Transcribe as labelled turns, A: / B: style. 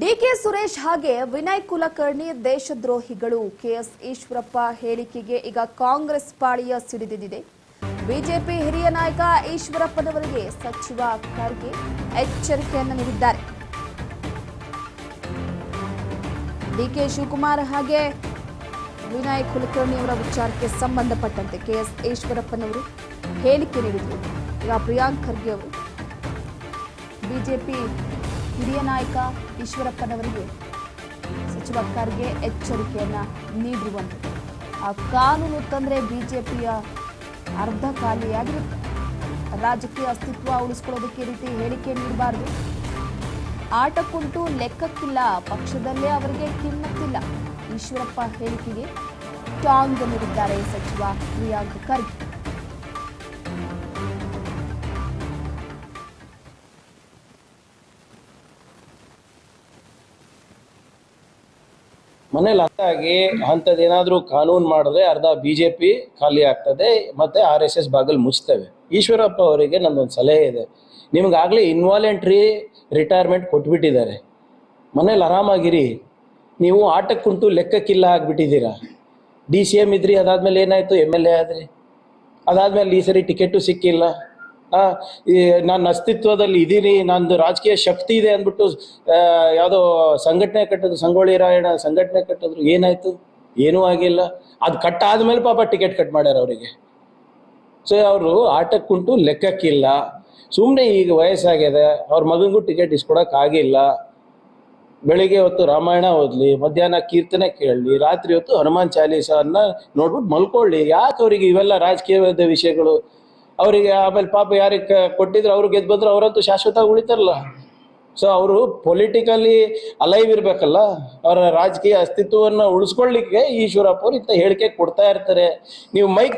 A: DK Suresh ಹಾಗೆ ವಿನಯ್ ಕುಲಕರ್ಣಿ, ದೇಶದ್ರೋಹಿಗಳು. KS Eshwarappa ಹೇಳಿಕೆಗೆ ಈಗ ಕಾಂಗ್ರೆಸ್ ಪಾಳಿಯ ಸಿಡಿದಿದೆ ಬಿಜೆಪಿ ಹಿರಿಯ ನಾಯಕ ಈಶ್ವರಪ್ಪನವರಿಗೆ ಸಚಿವ ಖರ್ಗೆ ಎಚ್ಚರಿಕೆಯನ್ನು ನೀಡಿದ್ದಾರೆ. ಡಿಕೆ ಶಿವಕುಮಾರ್ ಹಾಗೆ ವಿನಯ್ ಕುಲಕರ್ಣಿ ಅವರ ವಿಚಾರಕ್ಕೆ ಸಂಬಂಧಪಟ್ಟಂತೆ ಕೆಎಸ್ ಈಶ್ವರಪ್ಪನವರು ಹೇಳಿಕೆ ನೀಡಿದರು. ಈಗ ಪ್ರಿಯಾಂಕ್ ಖರ್ಗೆ ಅವರು. ಬಿಜೆಪಿ ಹಿರಿಯ ನಾಯಕ ಈಶ್ವರಪ್ಪನವರಿಗೆ ಸಚಿವ ಖರ್ಗೆ ಎಚ್ಚರಿಕೆಯನ್ನ ನೀಡಿರುವಂಥದ್ದು ಆ ಕಾನೂನು ತಂದ್ರೆ ಬಿಜೆಪಿಯ ಅರ್ಧ ಖಾಲಿಯಾಗಿರುತ್ತೆ. ರಾಜಕೀಯ ಅಸ್ತಿತ್ವ ಉಳಿಸ್ಕೊಳ್ಳೋದಕ್ಕೆ ರೀತಿ ಹೇಳಿಕೆ ನೀಡಬಾರ್ದು. ಆಟಕ್ಕುಂಟು ಲೆಕ್ಕಕ್ಕಿಲ್ಲ, ಪಕ್ಷದಲ್ಲೇ ಅವರಿಗೆ ಕಿಮ್ಮತ್ತಿಲ್ಲ. ಈಶ್ವರಪ್ಪ ಹೇಳಿಕೆಗೆ ಟಾಂಗ್ ನೀಡಿದ್ದಾರೆ ಸಚಿವ ಪ್ರಿಯಾಂಕ್ ಖರ್ಗೆ.
B: ಮನೇಲಿ ಹಂತಾಗಿ ಅಂಥದ್ದು ಏನಾದರೂ ಕಾನೂನು ಮಾಡಿದ್ರೆ ಅರ್ಧ ಬಿ ಜೆ ಪಿ ಖಾಲಿ ಆಗ್ತದೆ ಮತ್ತೆ ಆರ್ ಎಸ್ ಎಸ್ ಬಾಗಿಲು ಮುಚ್ತೇವೆ. ಈಶ್ವರಪ್ಪ ಅವರಿಗೆ ನಂದೊಂದು ಸಲಹೆ ಇದೆ. ನಿಮ್ಗಾಗಲೇ ಇನ್ವಾಲೆಂಟ್ರಿ ರಿಟೈರ್ಮೆಂಟ್ ಕೊಟ್ಬಿಟ್ಟಿದ್ದಾರೆ. ಮನೇಲಿ ಆರಾಮಾಗಿರಿ. ನೀವು ಆಟಕ್ಕುಂಟು ಲೆಕ್ಕಕ್ಕಿಲ್ಲ ಆಗ್ಬಿಟ್ಟಿದ್ದೀರಾ. ಡಿ ಸಿ ಎಂ ಇದ್ರಿ, ಅದಾದಮೇಲೆ ಏನಾಯ್ತು? ಎಂ ಎಲ್ ಎ ಆದ್ರಿ. ಅದಾದಮೇಲೆ ಈ ಸರಿ ಟಿಕೆಟು ಸಿಕ್ಕಿಲ್ಲ. ಈ ನನ್ನ ಅಸ್ತಿತ್ವದಲ್ಲಿ ಇದ್ದೀನಿ, ನಂದು ರಾಜಕೀಯ ಶಕ್ತಿ ಇದೆ ಅಂದ್ಬಿಟ್ಟು ಯಾವುದೋ ಸಂಘಟನೆ ಕಟ್ಟಿದ್ರು, ಸಂಗೊಳ್ಳಿ ರಾಯಣ್ಣ ಸಂಘಟನೆ ಕಟ್ಟಿದ್ರು, ಏನಾಯ್ತು? ಏನೂ ಆಗಿಲ್ಲ. ಅದು ಕಟ್ ಆದ್ಮೇಲೆ ಪಾಪ ಟಿಕೆಟ್ ಕಟ್ ಮಾಡ್ಯಾರ ಅವರಿಗೆ. ಸೊ ಅವರು ಆಟಕ್ಕುಂಟು, ಲೆಕ್ಕಕ್ಕಿಲ್ಲ. ಸುಮ್ಮನೆ ಈಗ ವಯಸ್ಸಾಗಿದೆ, ಅವ್ರ ಮಗನಿಗೂ ಟಿಕೆಟ್ ಆಗಿಲ್ಲ. ಬೆಳಿಗ್ಗೆ ಹೊತ್ತು ರಾಮಾಯಣ ಓದ್ಲಿ, ಮಧ್ಯಾಹ್ನ ಕೀರ್ತನೆ ಕೇಳಲಿ, ರಾತ್ರಿ ಹೊತ್ತು ಹನುಮಾನ್ ಚಾಲೀಸನ್ನ ನೋಡ್ಬಿಟ್ಟು ಮಲ್ಕೊಳ್ಳಿ. ಯಾಕೆ ಅವರಿಗೆ ಇವೆಲ್ಲ ರಾಜಕೀಯದ ವಿಷಯಗಳು? ಅವರಿಗೆ ಆಮೇಲೆ ಪಾಪ ಯಾರಿಗೆ ಕೊಟ್ಟಿದ್ರು ಅವ್ರು ಗೆದ್ದು ಬಂದ್ರೆ ಅವರಂತೂ ಶಾಶ್ವತ ಉಳಿತಾರಲ್ಲ. ಸೊ ಅವರು ಪೊಲಿಟಿಕಲಿ ಅಲೈವ್ ಇರಬೇಕಲ್ಲ. ಅವರ ರಾಜಕೀಯ ಅಸ್ತಿತ್ವವನ್ನು ಉಳಿಸ್ಕೊಳ್ಳಿಕ್ಕೆ ಈಶ್ವರಪ್ಪ ಇಂಥ ಹೇಳಿಕೆ ಕೊಡ್ತಾ ಇರ್ತಾರೆ. ನೀವು ಮೈಕ್